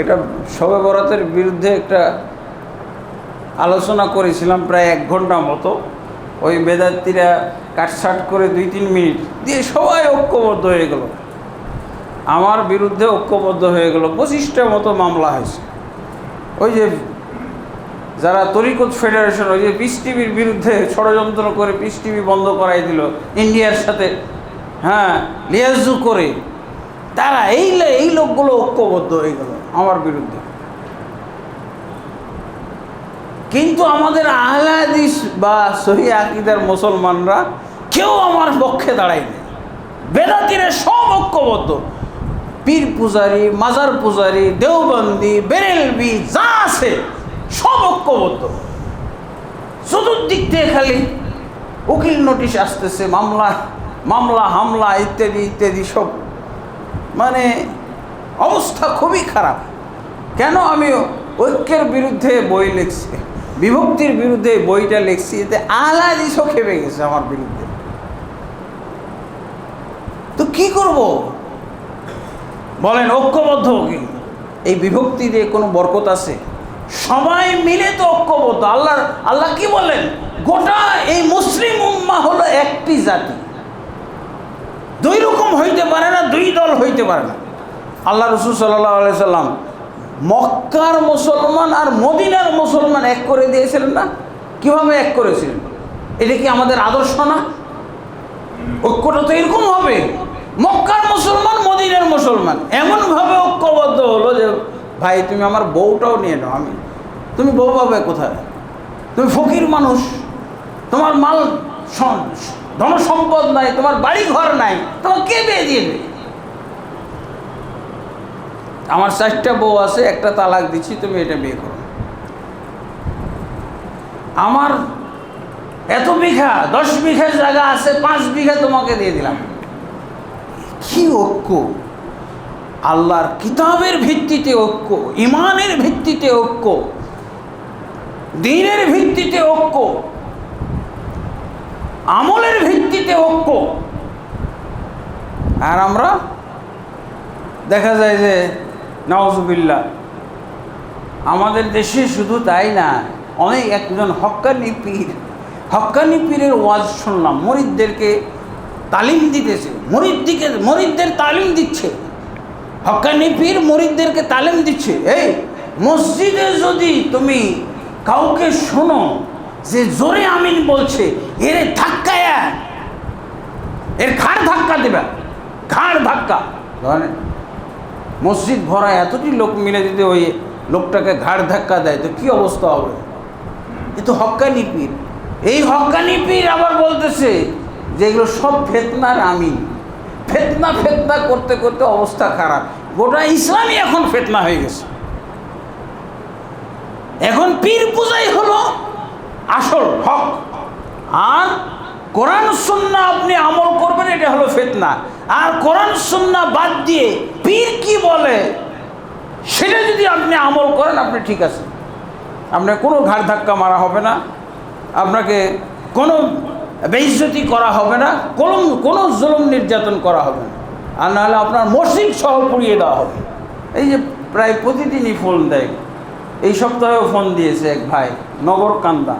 একটা শবে বরাতের বিরুদ্ধে একটা আলোচনা করেছিলাম প্রায় এক ঘণ্টা মতো। ওই বেদার্থীরা কাটসাট করে দুই তিন মিনিট দিয়ে সবাই ঐক্যবদ্ধ হয়ে গেল। আমার বিরুদ্ধে ঐক্যবদ্ধ হয়ে গেল, পঁচিশটা মতো মামলা হয়েছে। ওই যে যারা তরিকত ফেডারেশন, ওই যে পিস টিভির বিরুদ্ধে ষড়যন্ত্র করে পিস টিভি বন্ধ করাই দিল, ইন্ডিয়ার সাথে হ্যাঁ লিয়াজু করে, তারা এই এই লোকগুলো ঐক্যবদ্ধ হয়ে গেল। আমার বিরুদ্ধে। কিন্তু আমাদের আহলে হাদিস বা সহি আকিদার মুসলমানরা কেউ আমার পক্ষে দাঁড়ায়নি বেদাতিরা সব ঐক্যবদ্ধ। পীর পূজারি, মাজার পূজারি, দেওবন্দি, বেরেলবি, যা আছে সব ঐক্যবদ্ধ। চতুর্দিক থেকে খালি উকিল নোটিশ আসতেছে, মামলা মামলা, হামলা, ইত্যাদি ইত্যাদি সব। মানে অবস্থা খুবই খারাপ। কেন আমি ঐক্যের বিরুদ্ধে বই লিখছি? বিভক্তির বিরুদ্ধে বইটা লিখছি এতে আলা আলাদিসও খেপে গেছে আমার বিরুদ্ধে। তো কি করব? বলেন, ঐক্যবদ্ধ এই বিভক্তি দিয়ে কোনো বরকত আছে? সবাই মিলে তো ঐক্যবদ্ধ। আল্লাহ আল্লাহ কি বলেন গোটা এই মুসলিম উম্মা হলো একটি জাতি। দুই রকম হইতে পারে না, দুই দল হইতে পারে না। আল্লাহ রসুল সাল্লাম মক্কার মুসলমান আর মদিনার মুসলমান এক করে দিয়েছিলেন না? কীভাবে এক করেছিলেন? এটা কি আমাদের আদর্শ না? ঐক্যটা তো এরকম হবে। মক্কার মুসলমান, মদিনার মুসলমান। এমনভাবে ঐক্যবদ্ধ হলো যে, ভাই, তুমি আমার বউটাও নিয়ে নাও আমি। তুমি বউ পাবে কোথায়? তুমি ফকির মানুষ। তোমার মাল ধন সম্পদ নাই, তোমার বাড়ি ঘর নাই। তোমার কে দিয়ে দেবে। আমার চারটা বউ আছে, একটা তালাক দিচ্ছি, তুমি এটা বিয়ে করো। আমার এত বিঘা, দশ বিঘা জায়গা আছে, পাঁচ বিঘা তোমাকে দিয়ে দিলাম। কি ঐক্য? আল্লাহর কিতাবের ভিত্তিতে ঐক্য, ইমানের ভিত্তিতে ঐক্য, দিনের ভিত্তিতে ঐক্য, আমলের ভিত্তিতে ঐক্য। আর আমরা দেখা যায় যে নওয়াজুবিল্লা আমাদের দেশে শুধু তাই না, অনেক একজন হক্কানি পীর, হক্কানি পীরের ওয়াজ শুনলাম, মরিদদেরকে তালিম দিতেছে, মরিদদিকে, মরিদদের তালিম দিচ্ছে। হক্কানি পীর মরিদদেরকে তালিম দিচ্ছে। এই, মসজিদে যদি তুমি কাউকে শোনো যে জোরে আমিন বলছে, এর ধাক্কায়া এর ঘাড় ধাক্কা দেবে। ঘাড় ধাক্কা। ধরেন মসজিদ ভরা, এতটি লোক মিলে যদি ওই লোকটাকে ঘাড় ধাক্কা দেয়, তো কী অবস্থা হবে? এ তো হক্কানি পীর। এই হক্কানি পীর আবার বলতেছে যে এগুলো সব ফেতনার আমি ফেতনা ফেতনা করতে করতে অবস্থা খারাপ। গোটা ইসলামই এখন ফেতনা হয়ে গেছে। এখন পীর পূজাই হলো আসল হক। আর কোরআন, সুন্না আপনি আমল করবেন, এটা হলো ফেতনা। আর কোরআন, সুন্না বাদ দিয়ে পীর কি বলে? সেটা যদি আপনি আমল করেন, আপনি ঠিক আছে আপনার কোনো ঘাড় ধাক্কা মারা হবে না। আপনাকে কোনো বেইজ্জতি করা হবে না। কোনো কোনো জুলুম নির্যাতন করা হবে না। আর নাহলে আপনার মসজিদ সহ পুড়িয়ে দেওয়া হবে। এই যে প্রায় প্রতিদিনই ফোন দেয়। এই সপ্তাহেও ফোন দিয়েছে এক ভাই, নগর কান্দা।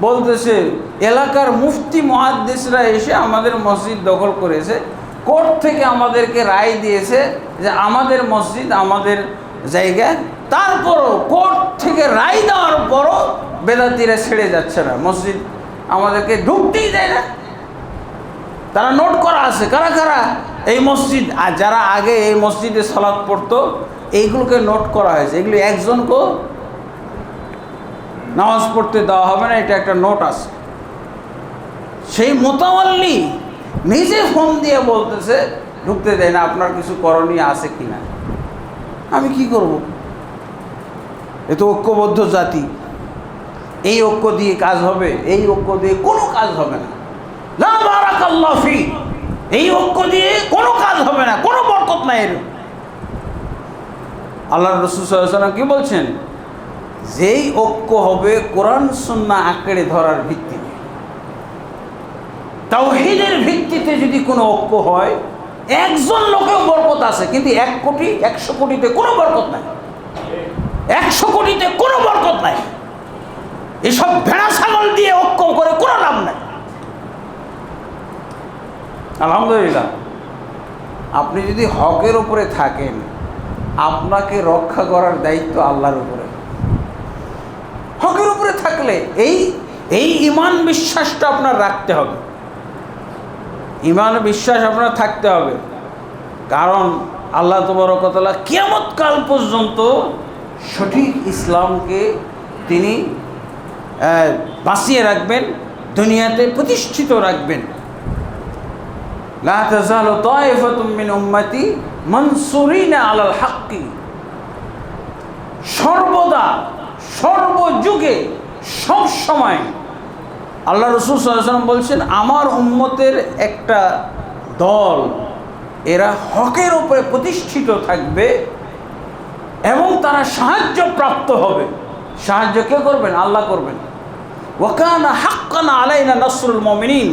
বলতেছে, এলাকার মুফতি, মহাদ্দেশরা এসে আমাদের মসজিদ দখল করেছে। কোর্ট থেকে আমাদেরকে রায় দিয়েছে যে আমাদের মসজিদ, আমাদের জায়গায় তারপরও কোর্ট থেকে রায় দেওয়ার পরও বেদাতিরা ছেড়ে যাচ্ছে না। মসজিদ আমাদেরকে ঢুকতেই দেয় না। তারা নোট করা আছে, কারা কারা? এই মসজিদ, আর যারা আগে এই মসজিদে সালাদ পড়তো, এইগুলোকে নোট করা হয়েছে। এগুলো একজনকেও নামাজ পড়তে দেওয়া হবে না, এটা একটা নোট আছে। সেই মোতামাল্লি নিজে ফোন দিয়ে বলতেছে, ঢুকতে দেয় না, আপনার কিছু করণীয় আছে কি না আমি কি করব? এ তো ঐক্যবদ্ধ জাতি। এই ঐক্য দিয়ে কাজ হবে, এই ঐক্য দিয়ে কোনো কাজ হবে না। এই ঐক্য দিয়ে কোনো কাজ হবে না, কোনো বরকত নাই এর। আল্লাহ রসুল কি বলছেন? যেই ঐক্য হবে কোরআন সুন্না আঁকড়ে ধরার ভিত্তিতে তাওহিদের ভিত্তিতে যদি কোনো ঐক্য হয়, একজন লোকেও বরকত আছে, কিন্তু এক কোটি, একশো কোটিতে কোনো বরকত নাই। একশো কোটিতে কোনো বরকত নাই। এসব ভেড়া ছাগল দিয়ে ঐক্য করে কোনো লাভ নাই। আলহামদুলিল্লাহ, আপনি যদি হকের উপরে থাকেন, আপনাকে রক্ষা করার দায়িত্ব আল্লাহর উপরে। হকের উপরে থাকলে এই এই ইমান বিশ্বাসটা আপনার রাখতে হবে। ইমান বিশ্বাস আপনার থাকতে হবে। কারণ আল্লাহ তবরকতলা কিয়ামত কাল পর্যন্ত সঠিক ইসলামকে তিনি বাঁচিয়ে রাখবেন, দুনিয়াতে প্রতিষ্ঠিত রাখবেন। আলাল হাক্কি। সর্বদা, সর্বযুগে সব সময় আল্লাহ রসুল সাল্লাম বলছেন, আমার উম্মতের একটা দল, এরা হকের উপরে প্রতিষ্ঠিত থাকবে এবং তারা সাহায্য প্রাপ্ত হবে। সাহায্য কে করবেন? আল্লাহ করবেন। ওয়াকানা হাক্কানা আলাইনা নসরুল মমিনিন।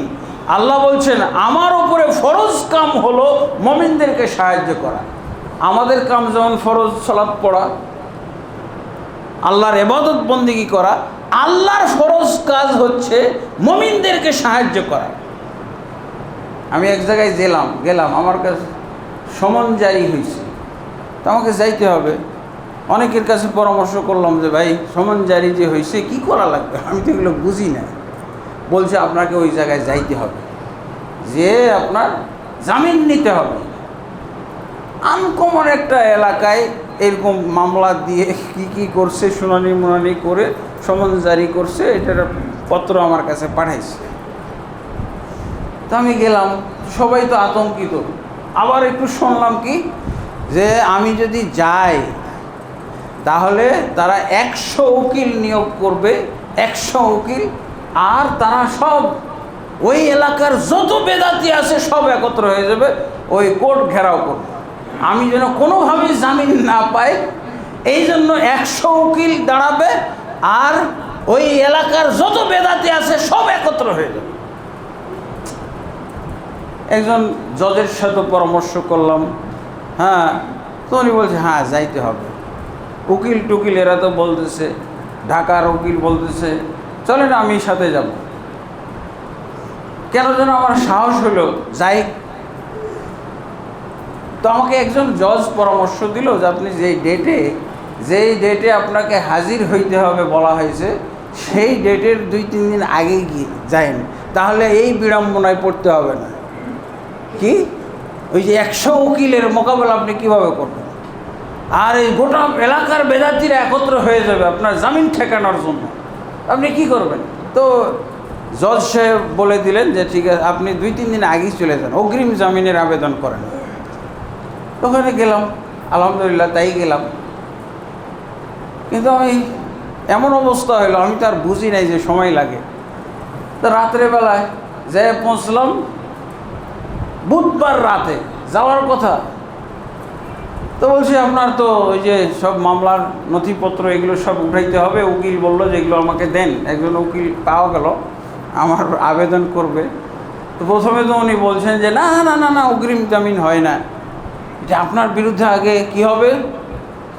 আল্লাহ বলছেন, আমার উপরে ফরজ কাম হলো মমিনদেরকে সাহায্য করা। আমাদের কাম যেমন ফরজ সলাপ পড়া, আল্লাহর এবাদত বন্দিগি করা, আল্লাহর কাজ হচ্ছে মমিনদেরকে সাহায্য করা। আমি এক জায়গায় গেলাম গেলাম, আমার কাছে সমন জারি হয়েছে। তো আমাকে যাইতে হবে। অনেকের কাছে পরামর্শ করলাম যে, ভাই, সমন জারি যে হয়েছে, কি করা লাগবে? আমি তো এগুলো বুঝি না। বলছে, আপনাকে ওই জায়গায় যাইতে হবে। যে আপনার জামিন নিতে হবে। আনকমন একটা এলাকায় এরকম মামলা দিয়ে কি কি করছে, শুনানি মুনানি করে সমন জারি করছে, এটার পত্র আমার কাছে পাঠাইছে। তো আমি গেলাম, সবাই তো আতঙ্কিত। আবার একটু শুনলাম কি, যে আমি যদি যাই, তাহলে তারা একশো উকিল নিয়োগ করবে, একশো উকিল, আর তারা সব ওই এলাকার যত বেদাতি আছে সব একত্র হয়ে যাবে, ওই কোর্ট ঘেরাও করবে। আমি যেন কোনোভাবেই জামিন না পাই, এই জন্য একশো উকিল দাঁড়াবে আর ওই এলাকার যত বেদাতি আছে সব একত্র হয়ে যাবে। একজন জজের সাথে পরামর্শ করলাম হ্যাঁ তো উনি বলছে হ্যাঁ যাইতে হবে। উকিল টুকিল এরা তো বলতেছে, ঢাকার উকিল বলতেছে, চলেন আমি সাথে যাব। কেন যেন আমার সাহস হলো, যাই তো আমাকে একজন জজ পরামর্শ দিল যে আপনি যেই ডেটে যেই ডেটে আপনাকে হাজির হইতে হবে বলা হয়েছে, সেই ডেটের দুই, তিন দিন আগে গিয়ে যাইন। তাহলে এই বিড়ম্বনায় পড়তে হবে না। কি? ওই যে একশো উকিলের মোকাবেলা আপনি কীভাবে করবেন? আর এই গোটা এলাকার বেদাতিরা একত্র হয়ে যাবে আপনার জামিন ঠেকানোর জন্য। আপনি কি করবেন? তো জজ সাহেব বলে দিলেন যে ঠিক আছে, আপনি দুই, তিন দিন আগেই চলে যান। অগ্রিম জামিনের আবেদন করেন। ওখানে গেলাম, আলহামদুলিল্লাহ তাই গেলাম। কিন্তু আমি এমন অবস্থা হলো, আমি তো আর বুঝি নাই যে সময় লাগে। তো রাত্রেবেলায় যেয়ে পৌঁছলাম বুধবার রাতে, যাওয়ার কথা। তো বলছি, আপনার তো ওই যে সব মামলার নথিপত্র এগুলো সব উঠাইতে হবে। উকিল বলল যে, এগুলো আমাকে দেন। একজন উকিল পাওয়া গেল, আমার আবেদন করবে। তো প্রথমে তো উনি বলছেন যে, না না না না, অগ্রিম জামিন হয় না। যে আপনার বিরুদ্ধে আগে কি হবে?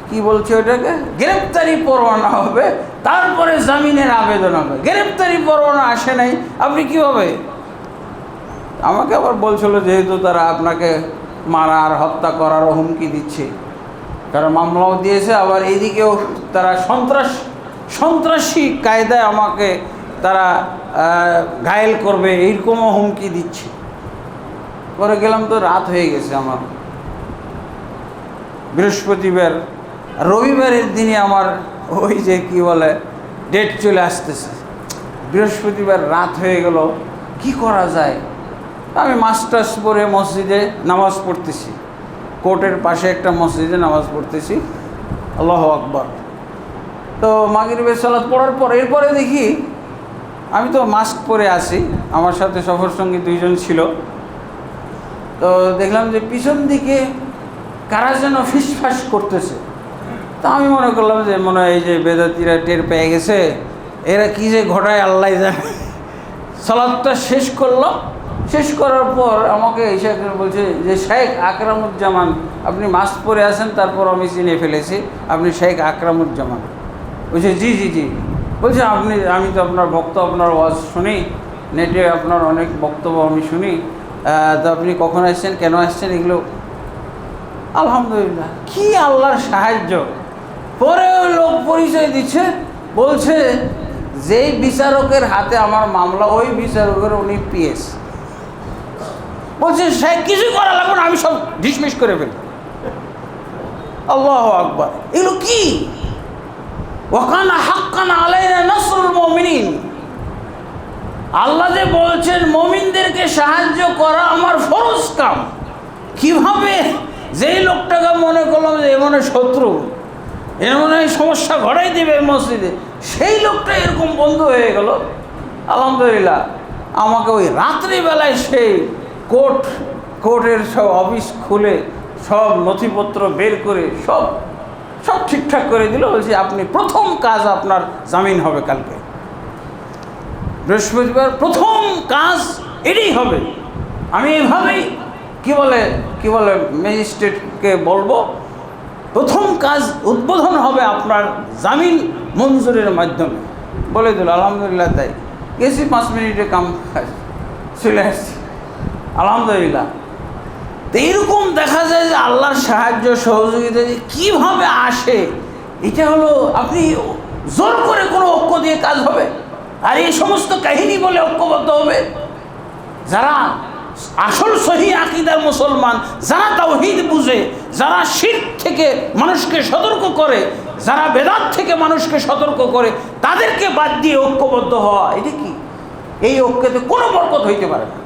কি বলছে ওটাকে? গ্রেপ্তারি পরোয়ানা হবে, তারপরে জামিনের আবেদন হবে। গ্রেপ্তারি পরোয়ানা আসে নাই, আপনি কীভাবে আমাকে আবার বলছিল যেহেতু তারা আপনাকে মারা আর হত্যা করারও হুমকি দিচ্ছে। তারা মামলাও দিয়েছে, আবার এইদিকেও তারা সন্ত্রাস, সন্ত্রাসী কায়দায় আমাকে তারা ঘায়েল করবে, এইরকমও হুমকি দিচ্ছে। পরে গেলাম তো রাত হয়ে গেছে আমার। বৃহস্পতিবার, রবিবারের দিনে আমার ওই যে কি বলে ডেট চলে আসতেছে। বৃহস্পতিবার রাত হয়ে গেল, কি করা যায়? আমি মাস্টার্স পরে মসজিদে নামাজ পড়তেছি। কোর্টের পাশে একটা মসজিদে নামাজ পড়তেছি। আল্লাহ আকবর। তো মাগরিবের সালাদ পড়ার পর, এরপরে দেখি, আমি তো মাস্ক পরে আছি, আমার সাথে সফর সঙ্গী দুইজন ছিল। তো দেখলাম যে পিছন দিকে কারা যেন ফিসফাস করতেছে। তা আমি মনে করলাম যে মনে হয় এই যে বেদাতিরা টের পেয়ে গেছে, এরা কি যে ঘটায় আল্লাহ জানে। সালাদটা শেষ করল। শেষ করার পর আমাকে এসে বলছে যে, শেখ আকরামুজ্জামান, আপনি মাস্ক পরে আছেন, তারপর আমি চিনে ফেলেছি, আপনি শেখ আকরামুজ্জামান। বলছে, জি জি জি। বলছে, আপনি, আমি তো আপনার ভক্ত, আপনার ওয়াজ শুনি, নেটে আপনার অনেক বক্তব্য আমি শুনি। তো আপনি কখন আসছেন, কেন আসছেন? এগুলো আলহামদুলিল্লাহ। কি আল্লাহর সাহায্য? পরে ওই লোক পরিচয় দিচ্ছে, বলছে, যেই বিচারকের হাতে আমার মামলা, ওই বিচারকের উনি পিএস। বলছে, সে কিছুই করা লাগবে না, আমি সব ডিসমিস করে ফেলি। আল্লাহ আকবার। এগুলো কি? ওখানা হাক্কানা আলাইনা নসরুল মুমিনিন। আল্লাহ যে বলছেন, মমিনদেরকে সাহায্য করা আমার ফরজ কাম। কীভাবে যেই লোকটাকে মনে করলাম যে এ মনে হয় শত্রু এর মনে হয় সমস্যা ঘটাই দেবে মসজিদে, সেই লোকটা এরকম বন্ধু হয়ে গেল। আলহামদুলিল্লাহ, আমাকে ওই রাত্রিবেলায় সেই কোর্ট, কোর্টের সব অফিস খুলে সব নথিপত্র বের করে সব সব ঠিকঠাক করে দিল। বলছি, আপনি প্রথম কাজ আপনার জামিন হবে কালকে। বৃহস্পতিবার প্রথম কাজ এটাই হবে। আমি এভাবেই কি বলে কি বলে ম্যাজিস্ট্রেটকে বলব? প্রথম কাজ উদ্বোধন হবে আপনার জামিন মঞ্জুরের মাধ্যমে। বলে দিল, আলহামদুলিল্লাহ, তাই। গেছি, পাঁচ মিনিটে কাম চলে আসছি। আলহামদুলিল্লাহ। তো এরকম দেখা যায় যে আল্লাহর সাহায্য, সহযোগিতা যে কীভাবে আসে, এটা হলো আপনি জোর করে কোনো ঐক্য দিয়ে কাজ হবে। আর এই সমস্ত কাহিনী বলে ঐক্যবদ্ধ হবে। যারা আসল সহি আকিদার মুসলমান, যারা তাওহিদ বুঝে, যারা শীত থেকে মানুষকে সতর্ক করে, যারা বেদাত থেকে মানুষকে সতর্ক করে, তাদেরকে বাদ দিয়ে ঐক্যবদ্ধ হওয়া, এটা কি? এই ঐক্যতে কোনো বরকত হইতে পারে না।